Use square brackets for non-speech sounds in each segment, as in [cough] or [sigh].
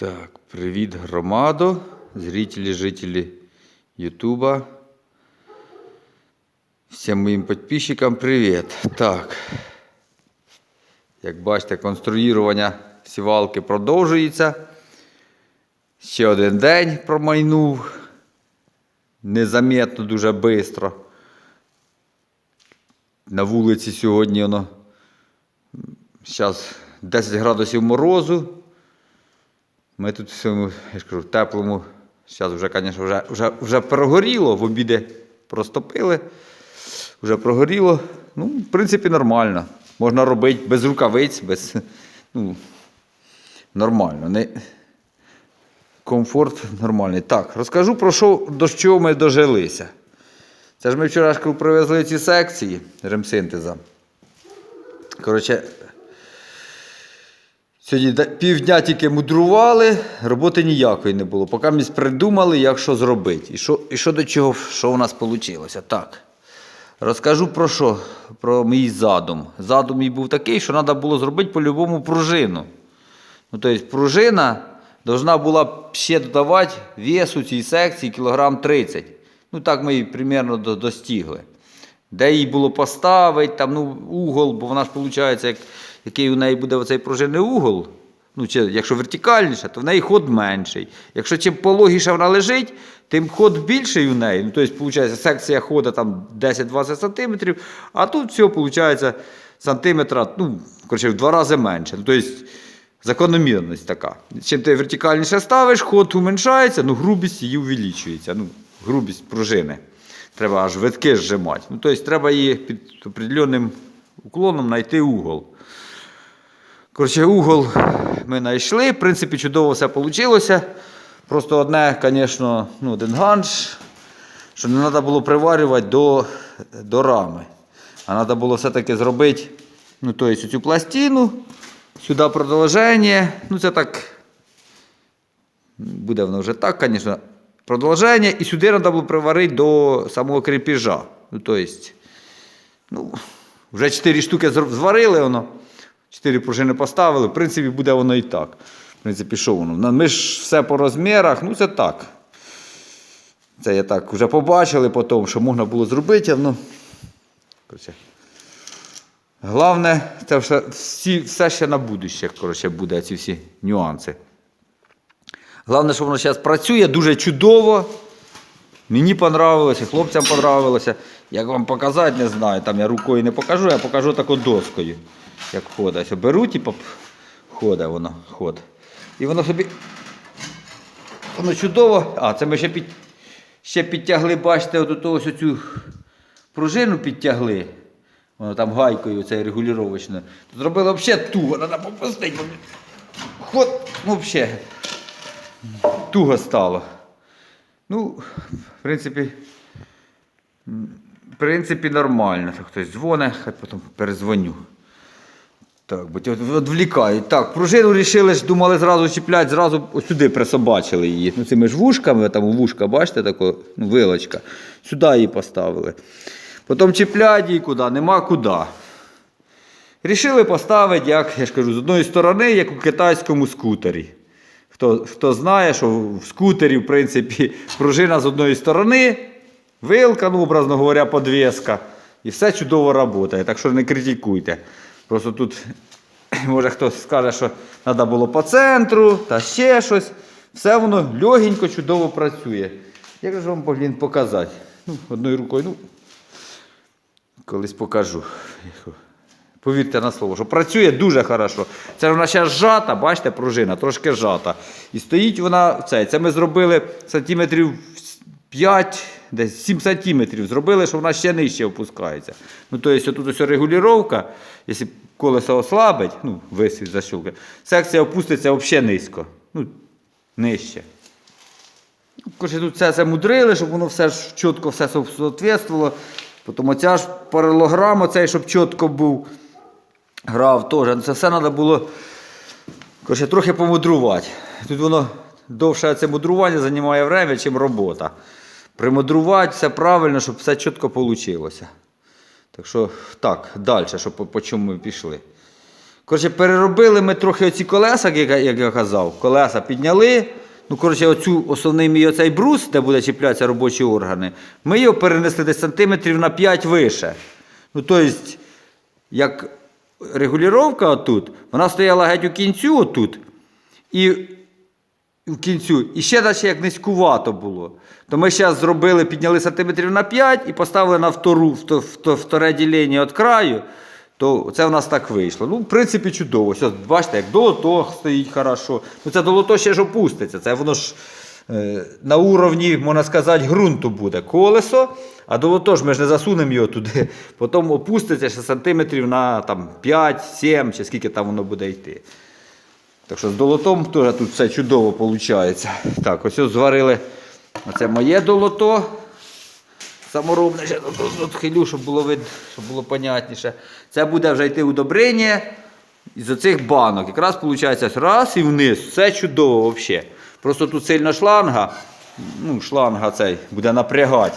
Так, привіт, громадо, зрителі, жителі Ютуба. Всім моїм підписчикам привіт. Так. Як бачите, конструювання сівалки продовжується. Ще один день промайнув. Незаметно, дуже швидко. На вулиці сьогодні воно зараз 10 градусів морозу. Ми тут в цьому, я ж кажу, теплому. Зараз вже, звісно, вже, вже, вже прогоріло, в обіди простопили. Вже прогоріло. Ну, в принципі, нормально. Можна робити без рукавиць, без. Ну, нормально. Не... Комфорт нормальний. Так, розкажу про що, до чого ми дожилися. Це ж ми вчора привезли ці секції ремсинтеза. Коротше, Сьогодні півдня тільки мудрували, роботи ніякої не було. Поки ми придумали, як що зробити. І що, і що до чого, що у нас вийшло. Так. Розкажу про що? Про мій задум. Задум мій був такий, що треба було зробити по-любому пружину. Ну, тобто пружина должна була ще додавати весу цій секції кілограм 30. Ну так ми її примерно достигли. Де її було поставити, там, ну, угол, бо вона ж виходить, як, який у неї буде оцей пружинний угол. Ну, чи, якщо вертикальніше, то в неї ход менший. Якщо чим пологіше вона лежить, тим ход більший у неї. Ну, тобто, виходить, секція хода там 10-20 см, а тут все виходить сантиметра, ну, коротше, в два рази менше. Ну, тобто, закономірність така. Чим ти вертикальніше ставиш, ход уменшається, ну, грубість її увеличується. Ну, грубість пружини. Треба аж витки зжимати. Ну, тобто, треба її під определенним уклоном знайти угол. Коротше, угол ми знайшли. В принципі, чудово все вийшло. Просто одне, звісно, ну, один ганш, що не треба було приварювати до, до рами. А треба було все-таки зробити ну, тобто, цю пластину, сюди продовження. Ну, це так. Буде воно вже так, звісно. Продовження. І сюди треба було приварити до самого крепежа. Ну, тобто, ну, вже 4 штуки зварили воно. 4 пружини поставили. В принципі, буде воно і так. В принципі, що воно? Ми ж все по розмірах, ну це так. Це я так вже побачили потім, що можна було зробити, воно. Коротше. Головне, це все, всі, все ще на будуще, коротше, буде ці всі нюанси. Головне, що воно зараз працює дуже чудово. Мені понравилося, хлопцям понравилося. Як вам показати, не знаю. Там я рукою не покажу, я покажу таку доскою. Як ходить. Беру, типу, ходить воно, ход. І воно собі. Воно чудово. А, це ми ще, під, ще підтягли, бачите, от ось цю пружину підтягли. Воно там гайкою це регулювачною. Зробили взагалі туго, треба попустити. бо Ход, ну взагалі. Туго стало. Ну, в принципі, в принципі, нормально. Так, Хтось дзвонить, хай потім перезвоню. Так, бо відвлікають. Так, пружину рішили думали зразу чіпляти, зразу сюди присобачили її. Ну, цими ж вушками, там вушка, бачите, тако, ну, вилочка. Сюди її поставили. Потім чіплять її куди, нема куди. Рішили поставити, як я ж кажу, з одної сторони, як у китайському скутері. Хто, хто знає, що в скутері, в принципі, пружина з одної сторони, вилка, ну, образно говоря, подвеска. І все чудово працює. Так що не критикуйте. Просто тут, [coughs] може, хтось скаже, що треба було по центру та ще щось. Все воно легенько, чудово працює. Як же вам блін, показати? Ну, одною рукою, ну, колись покажу. Повірте на слово, що працює дуже хорошо. Це вона ще зжата, бачите, пружина, трошки зжата. І стоїть вона в цей. Це ми зробили сантиметрів 5, десь 7 сантиметрів. Зробили, що вона ще нижче опускається. Ну, тобто, тут ось регулювання, якщо колесо ослабить, ну, висвіт защулка, секція опуститься взагалі низько. Ну, нижче. Коротше, тут все це мудрили, щоб воно все ж чітко все соответствувало. Потім оця ж паралограм, оцей, щоб чітко був. Грав теж. Ну, Це все треба було коротше, трохи помудрувати. Тут воно довше це мудрування займає время, чим робота. Примудрувати все правильно, щоб все чітко вийшло. Так що, так, далі, щоб по, по чому ми пішли. Коротше, переробили ми трохи оці колеса, як, я- як я казав. Колеса підняли. Ну, коротше, оцю основний мій оцей брус, де буде чіплятися робочі органи, ми його перенесли десь сантиметрів на 5 вище. Ну, тобто, як регулювання отут, вона стояла геть у кінцю отут. І в кінцю. І ще наче як низькувато було. То ми зараз зробили, підняли сантиметрів на 5 і поставили на втору, вторе ділення від краю. То це в нас так вийшло. Ну, в принципі, чудово. Ось, бачите, як долото стоїть хорошо. Ну, це долото ще ж опуститься. Це воно ж на уровні, можна сказати, ґрунту буде колесо, а долото ж ми ж не засунемо його туди. Потім опуститься ще сантиметрів на там, 5-7, чи скільки там воно буде йти. Так що з долотом теж тут все чудово виходить. Так, ось ось зварили. Оце моє долото. Саморобне, ще хилю, щоб було видно, щоб було понятніше. Це буде вже йти удобрення із оцих банок. Якраз виходить раз і вниз. Все чудово взагалі. Просто тут сильно шланга. Ну, шланга цей буде напрягати.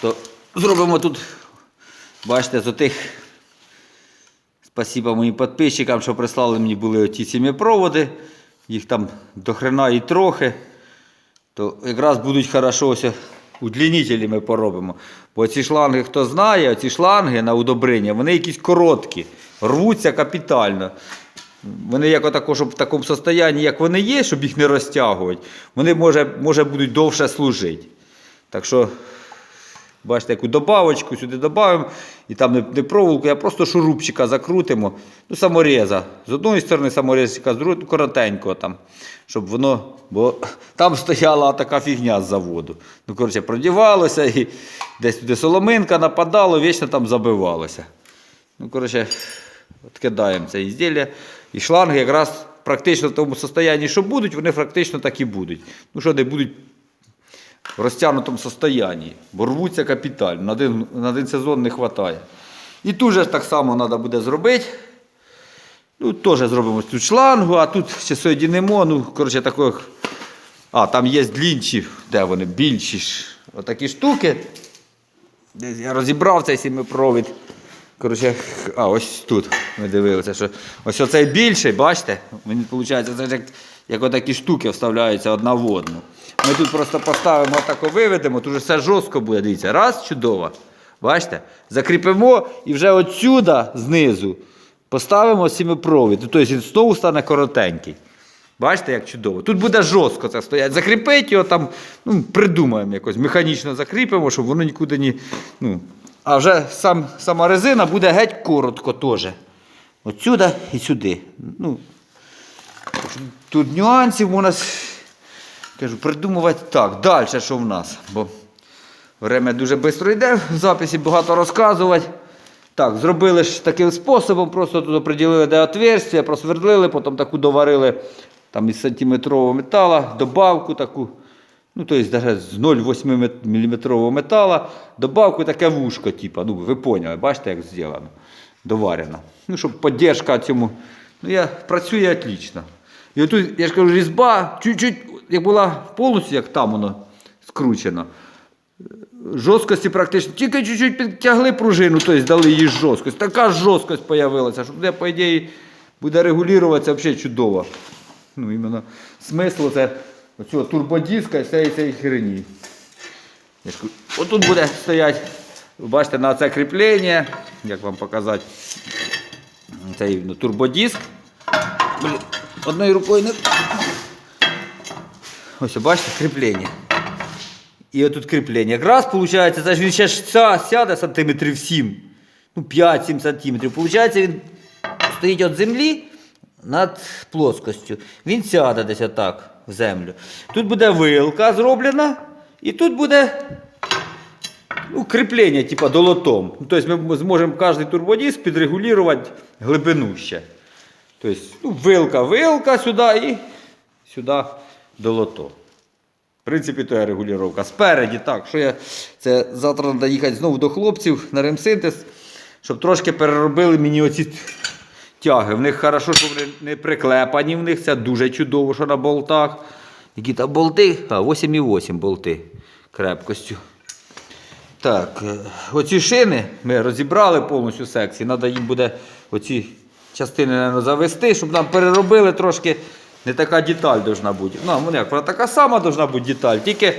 То зробимо тут, бачите, з отих Спасибо моїм підписчикам, що прислали мені були оті сім'єпроводи. Їх там до хрена і трохи. То якраз будуть хорошо ось удлінителі ми поробимо. Бо ці шланги, хто знає, ці шланги на удобрення, вони якісь короткі, рвуться капітально. Вони як отако, щоб в такому стані, як вони є, щоб їх не розтягувати, вони може, може будуть довше служити. Так що Бачите, яку добавочку сюди додаємо, і там не, не проволоку, а просто шурупчика закрутимо. Ну, самореза. З одної сторони саморезика, з другої коротенького там, щоб воно. Бо там стояла така фігня з заводу. Ну, коротше, продівалося і десь туди соломинка нападало, вічно там забивалося. Ну, коротше, от кидаємо це ізділля. І шланги якраз практично в тому стані, що будуть, вони практично так і будуть. Ну, що не будуть в розтягнутому состоянні, бо рвуться капітально, на один, на один сезон не вистачає. І тут же так само треба буде зробити. Ну, теж зробимо тут шлангу, а тут ще соєдінимо, ну, коротше, таких. А, там є длінші, де вони, більші ж. Отакі штуки. Я розібрав цей сімипровід. Коротше, а ось тут ми дивилися, що ось оцей більший, бачите? Мені виходить, це ж як, як отакі штуки вставляються одна в одну. Ми тут просто поставимо отако виведемо, тут вже все жорстко буде. Дивіться, раз, чудово. Бачите? Закріпимо і вже отсюда, знизу, поставимо сімипровід. Тобто він знову стане коротенький. Бачите, як чудово. Тут буде жорстко це стоять. Закріпити його там, ну, придумаємо якось, механічно закріпимо, щоб воно нікуди не. Ну. А вже сам, сама резина буде геть коротко теж. Отсюди і сюди. Ну, тут нюансів можна с- кажу, придумувати так. Далі що в нас? Бо время дуже швидко йде, в записі багато розказувати. Так, зробили ж таким способом, просто тут оприділили, де отверстя, просвердлили, потім таку доварили там із сантиметрового металу, добавку таку, ну, тобто навіть з 0,8 мм металу, добавку таке вушко, типу, ну, ви поняли, бачите, як зроблено, доварено. Ну, щоб підтримка цьому. Ну, я працює отлично. І отут, я ж кажу, різьба, чуть-чуть, як була повністю, як там воно скручено жорсткості практично. Тільки чуть-чуть підтягли пружину, тобто дали їй жорсткость. Така жорсткость з'явилася, що буде, по ідеї, буде регулюватися взагалі чудово. Ну, іменно смисл це оцього турбодиска і цієї цієї херені. Я Отут буде стояти, бачите, на це кріплення, як вам показати, цей ну, турбодиск. Одною рукою не. Ось, бачите, кріплення. І отут кріплення. Якраз виходить, це ж він ще ж ся- сяде сантиметрів 7, ну 5-7 сантиметрів. Получається, він стоїть від землі над плоскостю. Він сяде десь отак землю. Тут буде вилка зроблена, і тут буде ну, кріплення, типа долотом. Ну, Тобто ми зможемо кожен турбодиск підрегулювати глибину ще. Тобто, ну, вилка, вилка сюди і сюди долото. В принципі, то є регулювання. Спереді, так, що я це завтра треба їхати знову до хлопців на ремсинтез, щоб трошки переробили мені оці тяги. В них хорошо, що вони не приклепані, в них це дуже чудово, що на болтах. Які там болти? А, 8,8 болти крепкостю. Так, е, оці шини ми розібрали повністю секції. Треба їм буде оці частини наверно, завести, щоб нам переробили трошки. Не така деталь должна бути. Ну як, вона така сама должна бути деталь, тільки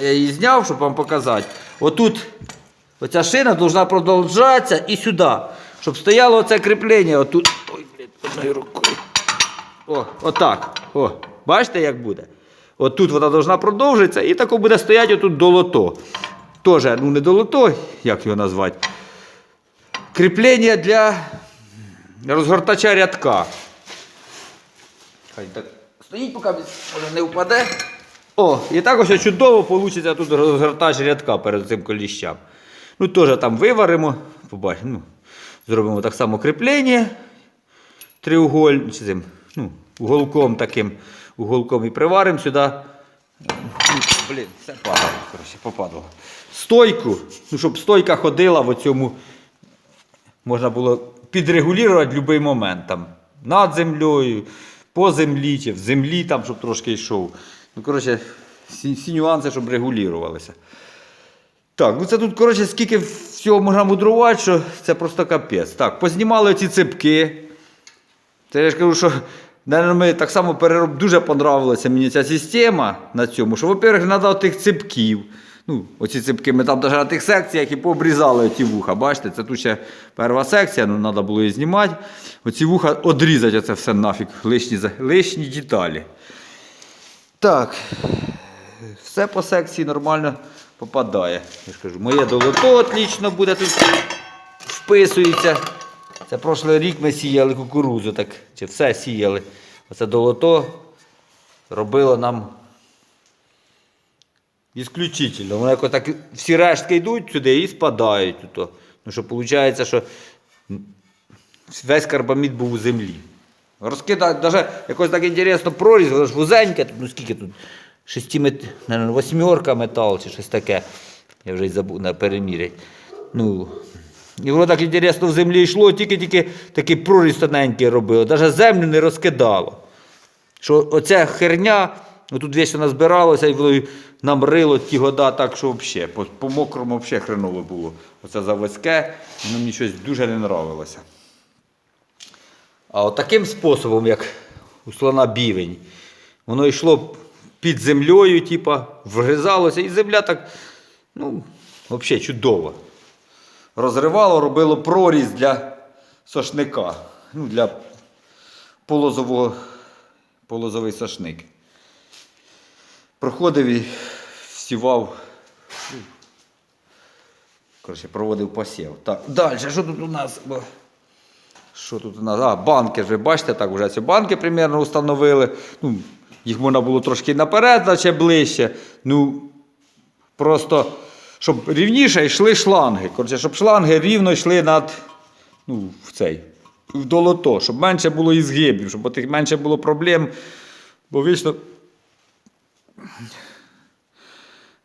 я її зняв, щоб вам показати. Отут оця шина должна продовжатися і сюди. Щоб стояло оце кріплення. Отут. Ой, одною рукою. О, отак. О, бачите, як буде? Отут вона должна продовжитися і тако буде стояти отут долото. Тоже, ну не долото, як його назвати. Кріплення для розгортача рядка. Хай так стоїть, поки воно не впаде. О, і так ось чудово вийде тут розгортач рядка перед цим коліщам. Ну, теж там виваримо, побачимо. Ну, зробимо так само кріплення треугольним, цим, ну, уголком таким, уголком і приваримо сюди. Ну, Блін, все падало, коротше, попадало. Стойку, ну, щоб стойка ходила в цьому, можна було підрегулювати будь-який момент. Там, над землею, по землі, чи в землі, там, щоб трошки йшов. Ну, коротше, всі нюанси, щоб регулювалися. Так, ну це тут, коротше, скільки всього можна мудрувати, що це просто капець. Так, познімали ці ципки. Це я ж кажу, що ми так само перероб... дуже понравилася мені ця система на цьому, що, во-первых, треба тих ципків. Ну, оці ципки ми там навіть на тих секціях і пообрізали ті вуха. Бачите, це тут ще перша секція, ну треба було її знімати. Оці вуха одрізати оце все нафіг, лишні, лишні деталі. Так, все по секції нормально попадає. Я ж кажу, моє долото отлично буде тут вписується. Це прошлий рік ми сіяли кукурудзу, так, чи все сіяли. Оце долото робило нам ісключительно. Воно якось так всі рештки йдуть сюди і спадають. Тут. Ну що виходить, що весь карбамід був у землі. Розкидати, навіть якось так інтересно проріз, воно ж вузеньке, ну скільки тут? Наверно, восьмерка метал чи щось таке. Я вже й забув на переміряти. Ну, і воно так інтересно в землі йшло, тільки-тільки такий проріз тоненький робило, навіть землю не розкидало. Що оця херня, тут вічно назбиралося, і воно нам рило ті года так, що взагалі, по, по мокрому взагалі хреново було. Оце заводське, воно мені щось дуже не нравилося. А от таким способом, як у слона бівень, воно йшло під землею, типа, вгризалося, і земля так, ну, взагалі чудово. Розривало, робило проріз для сошника, ну, для полозового, полозовий сошник. Проходив і сівав, коротше, проводив посів. Так, далі, що тут у нас? Що тут у нас? А, банки ж ви бачите, так вже ці банки примерно встановили. Ну, їх можна було трошки наперед, наче ближче. Ну, просто, щоб рівніше йшли шланги. Коротше, щоб шланги рівно йшли над ну, в цей, в долото, щоб менше було і згибів, щоб менше було проблем. Бо вічно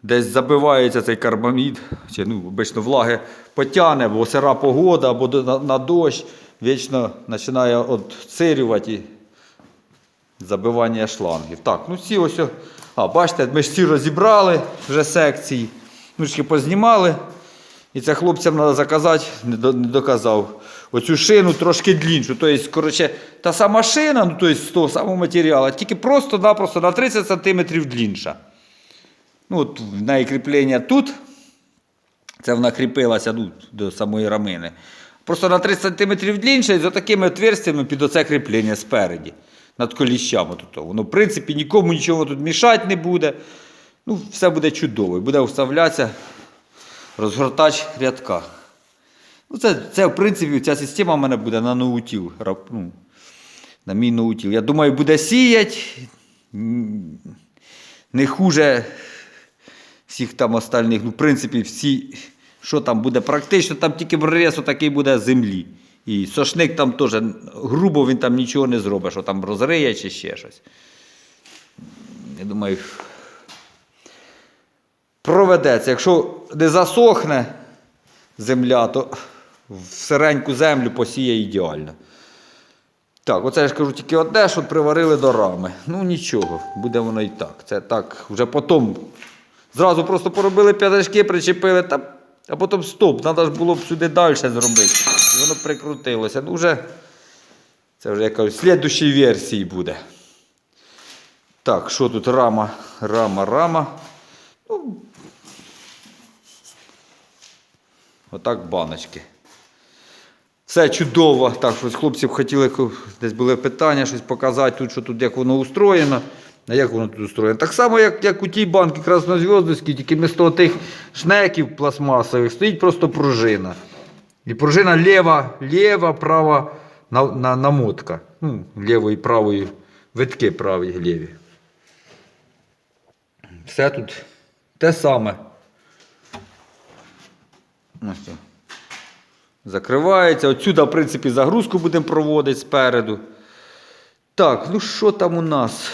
десь забивається цей карбамід, чи ну, обично влаги потягне, бо сира погода, або на, на дощ, вічно починає отцирювати забивання шлангів. Так, ну ці ось. А, бачите, ми ж ці розібрали вже секції, ножки познімали. І це хлопцям треба заказати, не до- не доказав. Оцю шину трошки дліншу. Тобто, коротше, та сама шина, ну, тобто з того самого матеріалу, тільки просто-напросто на 30 см длінша. Ну, от неї кріплення тут. Це вона кріпилася ну, до самої рамини. Просто на 30 см длінше і з такими отверстями під оце кріплення спереді. Над коліщами. Тут. Воно, в принципі, нікому нічого тут мішати не буде. Ну, все буде чудово. І буде вставлятися розгортач рядка. Ну, це, це, в принципі, ця система в мене буде на ноутіл. Ну, на мій ноутіл. Я думаю, буде сіяти. Не хуже всіх там остальних. Ну, в принципі, всі, що там буде практично, там тільки врез такий буде землі. І сошник там теж грубо він там нічого не зробить, що там розриє чи ще щось. Я думаю, проведеться. Якщо не засохне земля, то в сиреньку землю посіє ідеально. Так, оце я ж кажу тільки одне, що приварили до рами. Ну нічого, буде воно і так. Це так, вже потім. Зразу просто поробили п'ятачки, причепили, та а потім стоп, треба ж було б сюди далі зробити. І воно прикрутилося. Ну вже це вже якось в слідущій версії буде. Так, що тут рама, рама, рама. Ну, отак баночки. Все чудово. Так, щось хлопці б хотіли, десь були питання, щось показати, тут, що тут як воно устроєно. А як воно тут устроєно? Так само, як, як у тій банки краснозв'язкій, тільки вмісто тих шнеків пластмасових стоїть просто пружина. І пружина ліва, ліва, права на, на, намотка. Ну, лівої, правої, витки праві, ліві. Все тут те саме. Ось. Закривається. Отсюди, в принципі, загрузку будемо проводити спереду. Так, ну що там у нас?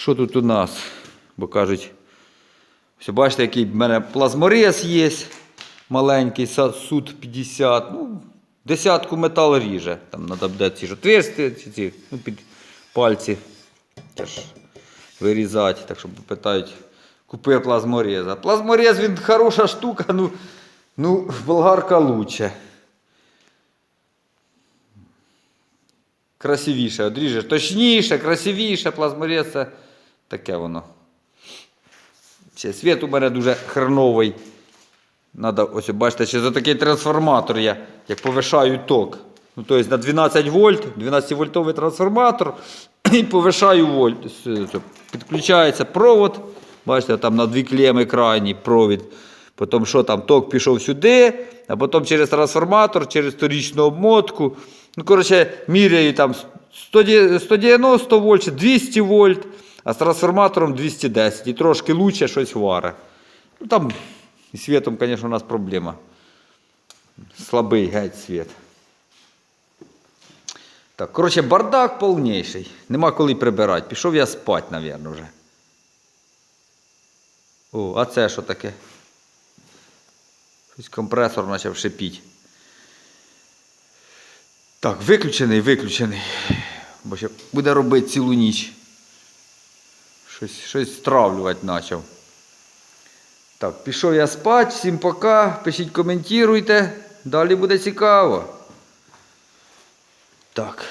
Що тут у нас? Бо кажуть, все, бачите, який в мене плазморез є. Маленький суд 50. Ну, десятку метал ріже. Там треба буде ці ж отверстия, ці, ці, ну, під пальці. Теж вирізати. Так що питають, купи плазмореза. Плазморез він хороша штука, ну, ну болгарка лучше. Красивіше, одріжеш. Точніше, красивіше, плазморез це таке воно. Ще світ у мене дуже хреновий. Надо, ось бачите, ще за такий трансформатор я, як повишаю ток. Ну, тобто на 12 вольт, 12 вольтовий трансформатор [clears throat] і повишаю вольт. Підключається провод. Бачите, там на дві клеми крайній провід. Потім що там, ток пішов сюди, а потім через трансформатор, через торічну обмотку. Ну, коротше, міряю там 190 вольт, чи 200 вольт, а з трансформатором 210. І трошки лучше щось варе. Ну там і світом, звісно, у нас проблема. Слабий геть світ. Так, коротше, бардак повніший. Нема коли прибирати. Пішов я спати, мабуть, вже. О, а це що таке? Щось компресор почав шипіти. Так, виключений, виключений. Бо ще буде робити цілу ніч. Щось, щось стравлювати почав. Так, пішов я спати, всім пока. Пишіть, коментуйте. Далі буде цікаво. Так.